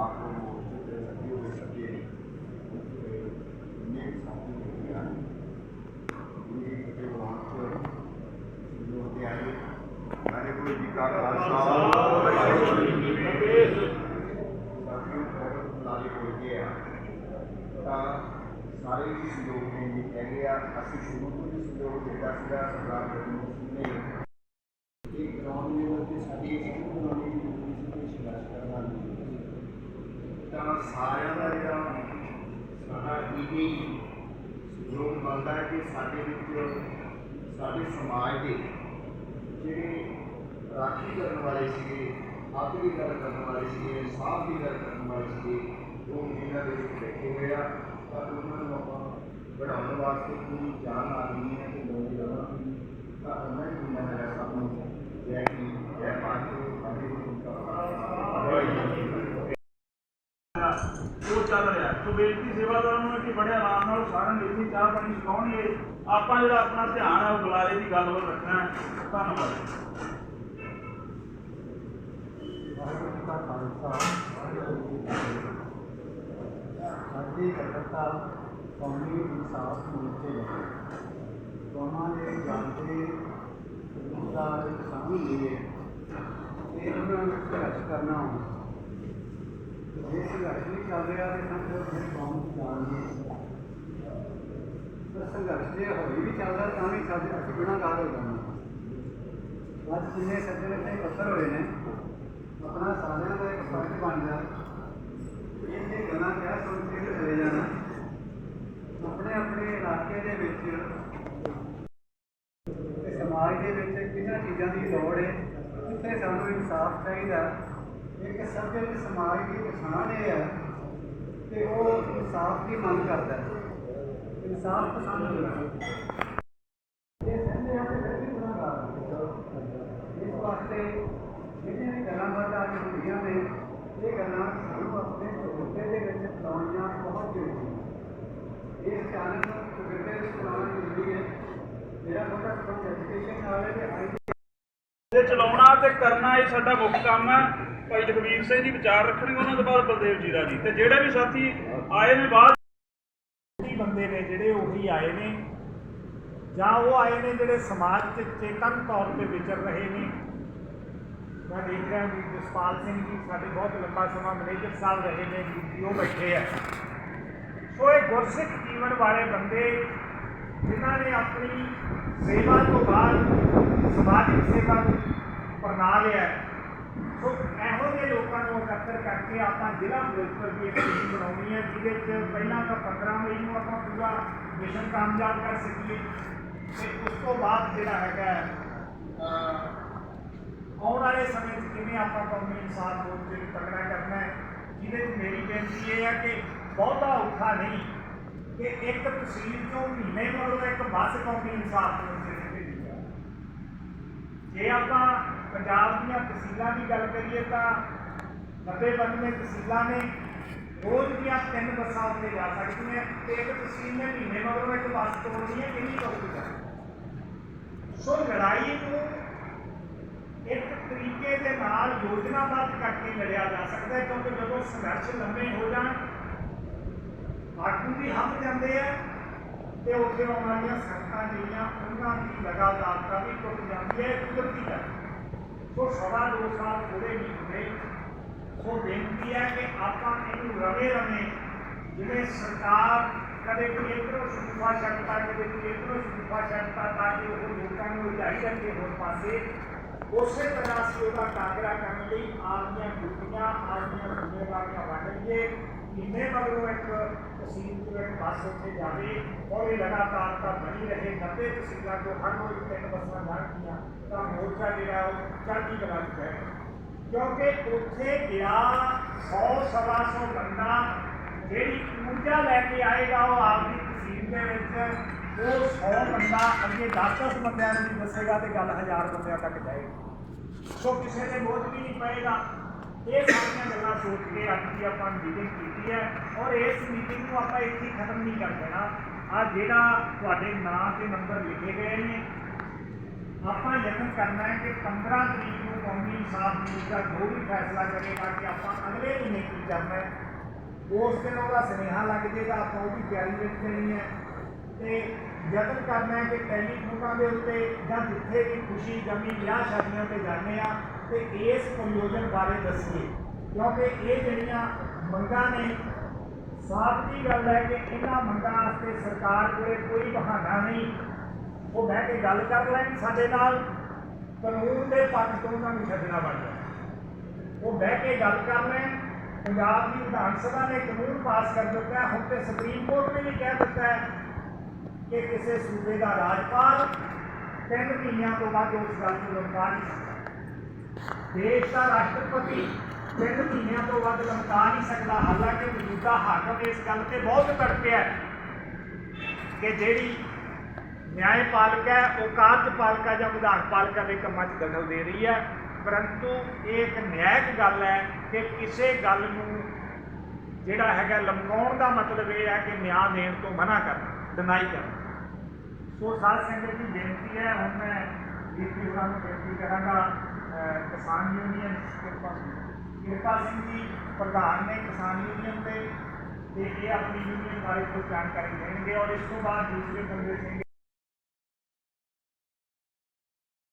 ਮਾਕਰੋ ਮੋਰਚੇ ਤੇ ਲੱਗੇ ਹੋਏ ਸੱਜੇ ਤੇ ਨੇ ਸਾਥੀ ਹੋਏ ਹਨ ਇਹ ਕਿਤੇ ਵਾਂਚ ਜੋ ਤੇ ਆਏ ਵਾਹਿਗੁਰੂ ਜੀ ਕਾ ਖਾਲਸਾ ਬਹੁਤ ਸਾਰੇ ਹੀ ਸਹਿਯੋਗ ਨੇ ਜੀ। ਹੈਗੇ ਆ। ਅਸੀਂ ਸ਼ੁਰੂ ਤੋਂ ਹੀ ਸਹਿਯੋਗ ਦਿੱਤਾ ਸੀਗਾ ਸਰਕਾਰ ਵੱਲੋਂ ਨੇ ਇਹ ਗਰਾਊਂਡ ਲੈਵਲ ਤੇ ਸਾਡੀ ਇੱਕ ਬਣਾਉਣੀ ਦੀ ਜ਼ਰੂਰੀ ਸੀ ਕਿ ਸੰਘਰਸ਼ ਕਰਨਾ ਨਹੀਂ ਤਾਂ ਸਾਰਿਆਂ ਦਾ ਜਿਹੜਾ ਸਾਡਾ ਇਹ ਸਹਿਯੋਗ ਬਣਦਾ ਹੈ ਕਿ ਸਾਡੇ ਵਿੱਚ, ਸਾਡੇ ਸਮਾਜ ਦੇ ਜਿਹੜੇ ਰਾਖੀ ਕਰਨ ਵਾਲੇ ਸੀਗੇ ਹੱਥ ਦੀ ਗੱਲ ਕਰਨ ਵਾਲੇ ਸੀਗੇ, ਇਨਸਾਫ ਦੀ ਗੱਲ ਕਰਨ ਵਾਲੇ ਸੀਗੇ, ਉਹ ਇਹਨਾਂ ਦੇ ਵਿੱਚ ਬੈਠੇ ਹੋਏ ਆ, ਤਾਂ ਉਹਨਾਂ ਨੂੰ ਆਪਾਂ ਵਧਾਉਣ ਵਾਸਤੇ ਪੂਰੀ ਜਾਨ ਆ ਗਈ ਹੈ ਕਿ ਲੋਕ ਜਿਹੜਾ ਤਾਂ ਉਹਨਾਂ ਨੂੰ ਮਿਲਣਾ ਹੈ ਸਭ ਨੂੰ ਜੈ ਕੀ ਜੈ ਪਾਤੋ ਵਾਹਿਗੁਰੂ ਜੀ ਕਾ ਖਾਲਸਾ ਵਾਹਿਗੁਰੂ ਜੀ ਕੀ ਫਤਿਹ ਉਹ ਚੱਲ ਰਿਹਾ। ਸੋ ਬੇਨਤੀ ਸੇਵਾਦਾਰਾਂ ਨੂੰ ਕਿ ਬੜੇ ਆਰਾਮ ਨਾਲ ਸਾਰਿਆਂ ਨੂੰ ਇੱਥੇ ਚਾਹ ਪਾਣੀ ਛਕਾਉਣਗੇ ਆਪਾਂ ਜਿਹੜਾ ਆਪਣਾ ਧਿਆਨ ਹੈ ਉਹ ਬੁਲਾਰੇ ਦੀ ਗੱਲ ਵੱਲ ਰੱਖਣਾ ਹੈ। ਧੰਨਵਾਦ। ਸਾਡੀ ਇਕੱਤਰਤਾ ਕੌਮੀ ਇਨਸਾਫ ਮੋਰਚੇ ਲਈ ਕੌਮਾਂ ਦੇ ਜਾਂਦੇ ਦਾ ਇੱਕ ਸ਼ਾਮਿਲ ਉਹਨਾਂ ਨੂੰ ਕਰਨਾ ਹੋਣਾ ਜੇ ਸੰਘਰਸ਼ ਨਹੀਂ ਚੱਲ ਰਿਹਾ ਤੇ ਸਮਝੋ ਫਿਰ ਕੌਮ ਦੀ ਜਾਨ ਨਹੀਂ ਤਾਂ ਸੰਘਰਸ਼ ਜੇ ਹੋਈ ਵੀ ਚੱਲਦਾ ਤਾਂ ਵੀ ਸਾਡੇ ਅਸੀਂ ਗੁਨਾਹਗਾਰ ਹੋ ਜਾਣਾ ਅੱਜ ਜਿੰਨੇ ਸੱਜਣ ਇੱਥੇ ਇਕੱਤਰ ਹੋਏ ਨੇ, ਆਪਣਾ ਸਾਰਿਆਂ ਦਾ ਇੱਕ ਫਰਜ਼ ਬਣਦਾ ਇਹ ਜੇ ਗੱਲਾਂ ਕਿਹਾ, ਸੁਣ ਕੇ ਚਲੇ ਜਾਣਾ। ਆਪਣੇ ਆਪਣੇ ਇਲਾਕੇ ਦੇ ਵਿੱਚ ਤੇ ਸਮਾਜ ਦੇ ਵਿੱਚ ਕਿਹਨਾਂ ਚੀਜ਼ਾਂ ਦੀ ਲੋੜ ਹੈ ਕਿੱਥੇ ਸਾਨੂੰ ਇਨਸਾਫ ਚਾਹੀਦਾ। ਇੱਕ ਸਭ्य ਸਮਾਜ ਦੀ ਪਛਾਣ ਇਹ ਹੈ ਕਿ ਉਹ ਇਨਸਾਫ ਦੀ ਮੰਗ ਕਰਦਾ ਹੈ। ਇਨਸਾਫ ਪਸੰਦ ਹੁੰਦਾ ਹੈ। ਇਹ ਸੰਦੇ ਆਪਣੇ ਵਿੱਚ ਗੁਨਾਹਗਾਰ ਇਸ ਵਾਸਤੇ ਜਿਹੜੀਆਂ ਵੀ ਗੱਲਾਂ ਬਾਤਾਂ ਅੱਜ ਹੁੰਦੀਆਂ ਨੇ। ਇਹ ਗੱਲਾਂ ਸਾਨੂੰ ਆਪਣੇ ਚੌਥੇ ਦੇ ਵਿੱਚ ਚਲਾਉਣੀਆਂ ਬਹੁਤ ਜ਼ਰੂਰੀ ਹੈ ਇਸ ਕਾਰਨ ਨੂੰ ਚੌਥੇ ਵਿੱਚ ਜ਼ਰੂਰੀ ਹੈ ਮੇਰਾ ਛੋਟਾ ਐਜੂਕੇਸ਼ਨ ਨਾਲ ਹੈ ਤੇ ਚਲਾਉਣਾ ਤੇ ਕਰਨਾ, ਇਹ ਸਾਡਾ ਮੁੱਖ ਕੰਮ ਹੈ। ਭਾਈ ਲਖਵੀਰ ਸਿੰਘ ਜੀ ਵਿਚਾਰ ਰੱਖਣਗੇ, ਉਹਨਾਂ ਤੋਂ ਬਾਅਦ ਬਲਦੇਵ ਜੀਰਾ ਜੀ। ਤੇ ਜਿਹੜੇ ਵੀ ਸਾਥੀ ਆਏ ਨੇ ਬਾਅਦ ਹੀ ਬੰਦੇ ਨੇ ਜਿਹੜੇ ਉਹੀ ਆਏ ਨੇ, ਜਾਂ ਉਹ ਆਏ ਨੇ ਜਿਹੜੇ ਸਮਾਜ 'ਚ ਚੇਤਨ ਤੌਰ ਤੇ ਵਿਚਰ ਰਹੇ ਨੇ। ਮੈਂ ਦੇਖ ਰਿਹਾ ਵੀ ਜਸਪਾਲ ਸਿੰਘ ਜੀ, ਸਾਡੇ ਬਹੁਤ ਲੰਬਾ ਸਮਾਂ ਮੈਨੇਜਰ ਸਾਹਿਬ ਰਹੇ ਨੇ ਜੀ ਉਹ ਬੈਠੇ ਆ। ਸੋ ਇਹ ਗੁਰਸਿੱਖ ਜੀਵਨ ਵਾਲੇ ਬੰਦੇ, ਜਿਨ੍ਹਾਂ ਨੇ ਆਪਣੀ ਸੇਵਾ ਤੋਂ ਬਾਅਦ ਸਮਾਜਿਕ ਸੇਵਾ ਨੂੰ ਅਪਣਾ ਲਿਆ ਹੈ। ਸੋ ਇਹੋ ਜਿਹੇ ਲੋਕਾਂ ਨੂੰ ਇਕੱਤਰ ਕਰਕੇ ਆਪਾਂ ਜ਼ਿਲ੍ਹਾ ਫਿਰੋਜ਼ਪੁਰ ਦੀ ਇੱਕ ਟੀਮ ਬਣਾਉਣੀ ਹੈ ਜਿਹਦੇ ਵਿੱਚ ਪਹਿਲਾਂ ਤਾਂ 15 ਮਈ ਨੂੰ ਆਪਾਂ ਪੂਰਾ ਮਿਸ਼ਨ ਕਾਮਯਾਬ ਕਰ ਸਕੀਏ ਤੇ ਉਸ ਤੋਂ ਬਾਅਦ ਜਿਹੜਾ ਹੈਗਾ ਅਹ, ਆਉਣ ਵਾਲੇ ਸਮੇਂ 'ਚ ਕਿਵੇਂ ਆਪਾਂ ਕੌਮੀ ਇਨਸਾਫ ਮੋਰਚੇ ਨੂੰ ਤਕੜਾ ਕਰਨਾ ਹੈ ਜਿਹਦੇ 'ਚ ਮੇਰੀ ਬੇਨਤੀ ਇਹ ਹੈ ਕਿ ਬਹੁਤਾ ਔਖਾ ਨਹੀਂ ਕਿ ਇੱਕ ਤਹਿਸੀਲ ਚੋਂ ਮਹੀਨੇ ਮਗਰੋਂ ਇੱਕ ਬੱਸ ਕੌਮੀ ਇਨਸਾਫ ਮੋਰਚੇ ਨੂੰ ਭੇਜੀ ਜਾਵੇ ਜੇ ਆਪਾਂ ਪੰਜਾਬ ਦੀਆਂ ਤਹਿਸੀਲਾਂ ਦੀ ਗੱਲ ਕਰੀਏ ਤਾਂ 90 92 ਤਹਿਸੀਲਾਂ ਨੇ, ਰੋਜ਼ ਦੀਆਂ ਤਿੰਨ ਬੱਸਾਂ ਉੱਤੇ ਜਾ ਸਕਦੀਆਂ ਤੇ ਇੱਕ ਤਹਿਸੀਲ ਨੇ ਮਹੀਨੇ ਮਗਰੋਂ ਇੱਕ ਬੱਸ ਤੋੜਨੀ ਹੈ, ਕਿੰਨੀ ਔਖੀ ਸੋ ਲੜਾਈ ਨੂੰ ਇੱਕ ਤਰੀਕੇ ਦੇ ਨਾਲ ਯੋਜਨਾਬੱਧ ਕਰਕੇ ਲੜਿਆ ਜਾ ਸਕਦਾ ਹੈ, ਕਿਉਂਕਿ ਜਦੋਂ ਸੰਘਰਸ਼ ਲੰਮੇ ਹੋ ਜਾਣ, ਆਗੂ ਵੀ ਹੱਥ ਜਾਂਦੇ ਆ ਤੇ ਉੱਥੇ ਆਉਣ ਵਾਲੀਆਂ ਸੰਗਤਾਂ ਜਿਹੜੀਆਂ, ਉਹਨਾਂ ਦੀ ਲਗਾਤਾਰਤਾ ਵੀ ਟੁੱਟ ਜਾਂਦੀ ਹੈ, ਕੁਦਰਤੀ ਹੈ ਸੋ ਸਵਾ ਦੋ ਸਾਲ ਥੋੜੇ ਨਹੀਂ ਹੁੰਦੇ ਸੋ ਬੇਨਤੀ ਹੈ ਕਿ ਆਪਾਂ ਇਹਨੂੰ ਰਵੇ ਰਵੇ ਜਿਵੇਂ ਸਰਕਾਰ ਕਦੇ ਕੋਈ ਇੱਧਰੋਂ ਸ਼ੁਕੂਫਾ ਛੱਡਦਾ ਕਦੇ ਕੋਈ ਇੱਧਰੋਂ ਸ਼ੁਕੂਫਾ ਛੱਡਦਾ ਤਾਂ ਕਿ ਉਹ ਲੋਕਾਂ ਨੂੰ ਉਜਾਈ ਰੱਖੇ ਹੋਰ ਪਾਸੇ, ਉਸੇ ਤਰ੍ਹਾਂ ਅਸੀਂ ਉਹਦਾ ਕਾਗਰਾ ਕਰਨ ਲਈ ਆਪ ਆਪਣੀਆਂ ਡਿਊਟੀਆਂ ਆਪਣੀਆਂ ਜ਼ਿੰਮੇਵਾਰੀਆਂ ਵੰਡ ਲਈਏ ਕਿੰਨੇ ਮਗਰੋਂ ਇੱਕ ਤਹਿਸੀਲ ਤੋਂ ਇੱਕ ਬੱਸ ਉੱਥੇ ਜਾਵੇ ਔਰ ਇਹ ਲਗਾਤਾਰ ਤਾਂ ਬਣੀ ਰਹੇ 90 ਤਹਿਸੀਲਾਂ ਤੋਂ ਹਰ ਰੋਜ਼ ਤਿੰਨ ਬੱਸਾਂ ਜਾਣਗੀਆਂ, ਤਾਂ ਮੋਰਚਾ ਜਿਹੜਾ ਉਹ ਚੜ੍ਹਦੀ ਕਲਾ 'ਚ ਹੈ ਕਿਉਂਕਿ ਉੱਥੇ ਗਿਆ 100 ਸਵਾ ਸੌ ਬੰਦਾ, ਜਿਹੜੀ ਊਰਜਾ ਲੈ ਕੇ ਆਏਗਾ ਉਹ ਆਪਦੀ ਤਹਿਸੀਲ ਦੇ ਵਿੱਚ, ਉਹ 100 ਬੰਦਾ ਅੱਗੇ 10-10 ਬੰਦਿਆਂ ਨੂੰ ਵੀ ਦੱਸੇਗਾ ਤੇ ਗੱਲ 1000 ਬੰਦਿਆਂ ਤੱਕ ਜਾਏਗੀ। ਸੋ ਕਿਸੇ ਦੇ ਬੋਝ ਵੀ ਨਹੀਂ ਪਏਗਾ। ਇਹ ਸਾਰੀਆਂ ਗੱਲਾਂ ਸੋਚ ਕੇ ਅੱਜ ਦੀ ਆਪਾਂ ਮੀਟਿੰਗ ਕੀਤੀ ਹੈ ਔਰ ਇਸ ਮੀਟਿੰਗ ਨੂੰ ਆਪਾਂ ਇੱਥੇ ਹੀ ਖਤਮ ਨਹੀਂ ਕਰ ਦੇਣਾ। ਆ ਜਿਹੜਾ ਤੁਹਾਡੇ ਨਾਂ ਤੇ ਨੰਬਰ ਲਿਖੇ ਗਏ ਨੇ, ਆਪਾਂ ਯਤਨ ਕਰਨਾ ਹੈ ਕਿ 15 ਤਰੀਕ ਨੂੰ ਕੌਮੀ ਇਨਸਾਫ ਮੋਰਚਾ ਜੋ ਵੀ ਫੈਸਲਾ ਕਰੇਗਾ ਕਿ ਆਪਾਂ ਅਗਲੇ ਮਹੀਨੇ ਕੀ ਕਰਨਾ ਹੈ, ਉਸ ਦਿਨ ਉਹਦਾ ਸੁਨੇਹਾ ਲੱਗ ਜਾਏਗਾ, ਆਪਾਂ ਉਹਦੀ ਤਿਆਰੀ ਵਿੱਚ ਦੇਣੀ ਹੈ। ਤੇ ਯਤਨ ਕਰਨਾ ਹੈ ਕਿ ਟੈਲੀਫੋਨਾਂ ਦੇ ਉੱਤੇ ਜਾਂ ਜਿੱਥੇ ਵੀ ਖੁਸ਼ੀ, ਗਮੀ, ਵਿਆਹ ਸ਼ਾਦੀਆਂ ਤੇ ਜਾਂਦੇ ਆ ਤੇ ਇਸ ਪ੍ਰਯੋਜਨ ਬਾਰੇ ਦੱਸੀਏ। ਕਿਉਂਕਿ ਇਹ ਜਿਹੜੀਆਂ ਮੰਗਾਂ ਨੇ, ਸਾਫ਼ ਦੀ ਗੱਲ ਹੈ ਕਿ ਇਹਨਾਂ ਮੰਗਾਂ ਵਾਸਤੇ ਸਰਕਾਰ ਕੋਲੇ ਕੋਈ ਬਹਾਨਾ ਨਹੀਂ। ਉਹ ਬਹਿ ਕੇ ਗੱਲ ਕਰ ਲੈਣ ਸਾਡੇ ਨਾਲ, ਕਾਨੂੰਨ ਦੇ ਪੱਖ ਤੋਂ ਉਹਨਾਂ ਨੂੰ ਛੱਡਣਾ ਬਣਦਾ ਉਹ ਬਹਿ ਕੇ ਗੱਲ ਕਰ ਲੈਣ। ਪੰਜਾਬ ਦੀ ਵਿਧਾਨ ਸਭਾ ਨੇ ਕਾਨੂੰਨ ਪਾਸ ਕਰ ਦਿੱਤਾ। ਹੁਣ ਤੇ ਸੁਪਰੀਮ ਕੋਰਟ ਨੇ ਵੀ ਕਹਿ ਦਿੱਤਾ ਹੈ ਕਿ ਕਿਸੇ ਸੂਬੇ ਦਾ ਰਾਜਪਾਲ ਤਿੰਨ ਮਹੀਨਿਆਂ ਤੋਂ ਬਾਅਦ ਉਸ ਗੱਲ ਨੂੰ ਲਮਕਾ ਨਹੀਂ ਸਕਦਾ। ਦੇਸ਼ ਦਾ ਰਾਸ਼ਟਰਪਤੀ ਤਿੰਨ ਮਹੀਨਿਆਂ ਤੋਂ ਵੱਧ ਲਮਕਾ ਨਹੀਂ ਸਕਦਾ। ਹਾਲਾਂਕਿ ਮੌਜੂਦਾ ਹਾਕਮ ਇਸ ਗੱਲ ਤੇ ਬਹੁਤ ਤੜਪਿਆ ਕਿ ਜਿਹੜੀ ਨਿਆਂਪਾਲਕ ਹੈ ਉਹ ਕਾਰਜਪਾਲਿਕਾ ਜਾਂ ਵਿਧਾਨ ਪਾਲਿਕਾ ਦੇ ਕੰਮਾਂ 'ਚ ਦਖਲ ਦੇ ਰਹੀ ਹੈ। ਪਰੰਤੂ ਇਹ ਇੱਕ ਨਿਆਇਕ ਗੱਲ ਹੈ ਕਿ ਕਿਸੇ ਗੱਲ ਨੂੰ ਜਿਹੜਾ ਹੈਗਾ ਲਮਕਾਉਣ ਦਾ ਮਤਲਬ ਇਹ ਹੈ ਕਿ ਨਿਆਂ ਦੇਣ ਤੋਂ ਮਨਾ ਕਰਨਾ ਡਿਨਾਈ ਕਰਨਾ। ਸੋ ਸਾਧ ਸੰਗਤ ਦੀ ਬੇਨਤੀ ਹੈ, ਹੁਣ ਮੈਂ ਡੀਪੀ ਹੋਰਾਂ ਨੂੰ ਬੇਨਤੀ ਕਰਾਂਗਾ ਕਿਸਾਨ ਯੂਨੀਅਨ ਕਿਰਪਾ ਸਿੰਘ ਕਿਰਪਾ ਸਿੰਘ ਜੀ ਪ੍ਰਧਾਨ ਨੇ ਕਿਸਾਨ ਯੂਨੀਅਨ ਦੇ ਤੇ ਇਹ ਆਪਣੀ ਯੂਨੀਅਨ ਬਾਰੇ ਕੁਝ ਜਾਣਕਾਰੀ ਦੇਣਗੇ ਔਰ ਇਸ ਤੋਂ ਬਾਅਦ ਦੂਸਰੇ ਬੰਦੇ ਸਿੰਘ